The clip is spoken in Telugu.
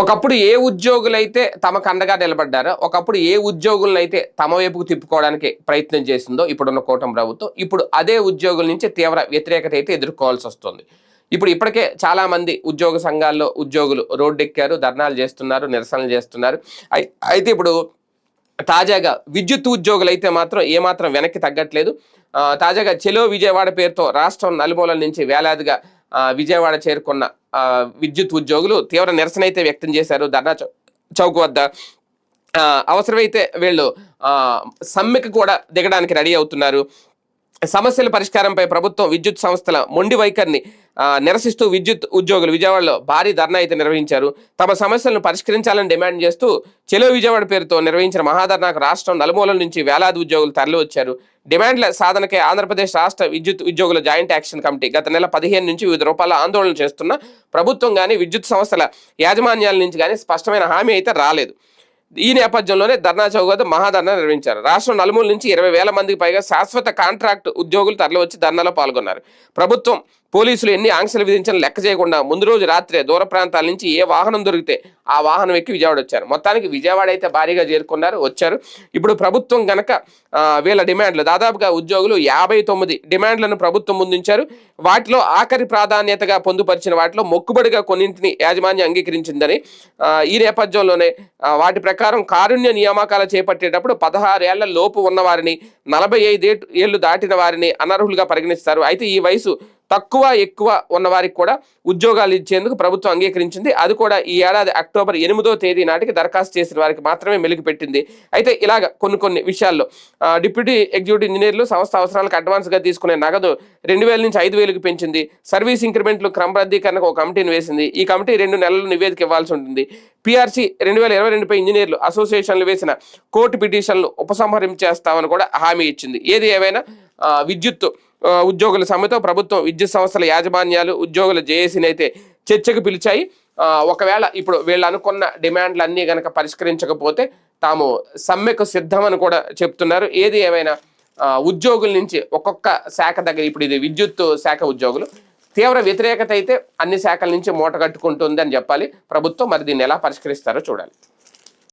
ఒకప్పుడు ఏ ఉద్యోగులైతే తమకు అండగా నిలబడ్డారో ఒకప్పుడు ఏ ఉద్యోగులనైతే తమ వైపుకు తిప్పుకోవడానికి ప్రయత్నం చేసిందో ఇప్పుడున్న కూటమి ప్రభుత్వం ఇప్పుడు అదే ఉద్యోగుల నుంచి తీవ్ర వ్యతిరేకత అయితే ఎదుర్కోవాల్సి వస్తుంది. ఇప్పుడు ఇప్పటికే చాలామంది ఉద్యోగ సంఘాల్లో ఉద్యోగులు రోడ్డెక్కారు ధర్నాలు చేస్తున్నారు నిరసనలు చేస్తున్నారు. అయితే ఇప్పుడు తాజాగా విద్యుత్ ఉద్యోగులు అయితే మాత్రం ఏమాత్రం వెనక్కి తగ్గట్లేదు. తాజాగా చెలో విజయవాడ పేరుతో రాష్ట్రం నలుమూలల నుంచి వేలాదిగా విజయవాడ చేరుకున్న విద్యుత్ ఉద్యోగులు తీవ్ర నిరసన అయితే వ్యక్తం చేశారు ధర్నా చౌ- చౌక్ వద్ద. అవసరమైతే వీళ్ళు సమ్మెకు కూడా దిగడానికి రెడీ అవుతున్నారు. సమస్యల పరిష్కారంపై ప్రభుత్వం విద్యుత్ సంస్థల మొండి వైఖరిని నిరసిస్తూ విద్యుత్ ఉద్యోగులు విజయవాడలో భారీ ధర్నా అయితే నిర్వహించారు. తమ సమస్యలను పరిష్కరించాలని డిమాండ్ చేస్తూ చెలో విజయవాడ పేరుతో నిర్వహించిన మహాధర్నాకు రాష్ట్రం నలుమూలల నుంచి వేలాది ఉద్యోగులు తరలివచ్చారు. డిమాండ్ల సాధనకే ఆంధ్రప్రదేశ్ రాష్ట్ర విద్యుత్ ఉద్యోగుల జాయింట్ యాక్షన్ కమిటీ గత నెల పదిహేను నుంచి వివిధ రూపాయల ఆందోళన చేస్తున్న ప్రభుత్వం కానీ విద్యుత్ సంస్థల యాజమాన్యాల నుంచి కానీ స్పష్టమైన హామీ అయితే రాలేదు. ఈ నేపథ్యంలోనే ధర్నా చౌక్ వద్ద మహాధర్నా నిర్వహించారు. రాష్ట్రం నలుమూల నుంచి ఇరవై వేల మందికి పైగా శాశ్వత కాంట్రాక్ట్ ఉద్యోగులు తరలివచ్చి ధర్నాలో పాల్గొన్నారు. ప్రభుత్వం పోలీసులు ఎన్ని ఆంక్షలు విధించిన లెక్క చేయకుండా ముందు రోజు రాత్రే దూర ప్రాంతాల నుంచి ఏ వాహనం దొరికితే ఆ వాహనం ఎక్కి విజయవాడ వచ్చారు. మొత్తానికి విజయవాడ అయితే భారీగా చేరుకున్నారు వచ్చారు. ఇప్పుడు ప్రభుత్వం గనక వీళ్ళ డిమాండ్లు దాదాపుగా ఉద్యోగులు యాభై తొమ్మిది డిమాండ్లను ప్రభుత్వం ముందుంచారు. వాటిలో ఆఖరి ప్రాధాన్యతగా పొందుపరిచిన వాటిలో మొక్కుబడిగా కొన్నింటిని యాజమాన్యం అంగీకరించిందని ఈ నేపథ్యంలోనే వాటి ప్రకారం కారుణ్య నియామకాలు చేపట్టేటప్పుడు పదహారు ఏళ్ళ లోపు ఉన్నవారిని నలభై ఐదు ఏళ్ళు దాటిన వారిని అనర్హులుగా పరిగణిస్తారు. అయితే ఈ వయసు తక్కువ ఎక్కువ ఉన్న వారికి కూడా ఉద్యోగాలు ఇచ్చేందుకు ప్రభుత్వం అంగీకరించింది. అది కూడా ఈ ఏడాది అక్టోబర్ ఎనిమిదో తేదీ నాటికి దరఖాస్తు చేసిన వారికి మాత్రమే మెలుగు పెట్టింది. అయితే ఇలాగ కొన్ని కొన్ని విషయాల్లో డిప్యూటీ ఎగ్జిక్యూటివ్ ఇంజనీర్లు సంస్థ అవసరాలకు అడ్వాన్స్గా తీసుకునే నగదు రెండు వేల నుంచి ఐదు వేలకు పెంచింది. సర్వీస్ ఇంక్రిమెంట్లు క్రమబద్ధీకరణకు ఒక కమిటీని వేసింది. ఈ కమిటీ రెండు నెలలు నివేదిక ఇవ్వాల్సి ఉంటుంది. పిఆర్సీ రెండు వేల ఇరవై రెండుపై ఇంజనీర్లు అసోసియేషన్లు వేసిన కోర్టు పిటిషన్లు ఉపసంహరించేస్తామని కూడా హామీ ఇచ్చింది. ఏది ఏమైనా విద్యుత్ ఉద్యోగుల సమ్మెతో ప్రభుత్వం విద్యుత్ సంస్థల యాజమాన్యాలు ఉద్యోగుల జేఏసీని అయితే చర్చకు పిలిచాయి. ఒకవేళ ఇప్పుడు వీళ్ళు అనుకున్న డిమాండ్లు అన్నీ కనుక పరిష్కరించకపోతే తాము సమ్మెకు సిద్ధమని కూడా చెప్తున్నారు. ఏది ఏమైనా ఉద్యోగుల నుంచి ఒక్కొక్క శాఖ దగ్గర ఇప్పుడు ఇది విద్యుత్ శాఖ ఉద్యోగులు తీవ్ర వ్యతిరేకత అయితే అన్ని శాఖల నుంచి మూట కట్టుకుంటుంది అని చెప్పాలి. ప్రభుత్వం మరి దీన్ని ఎలా పరిష్కరిస్తారో చూడాలి.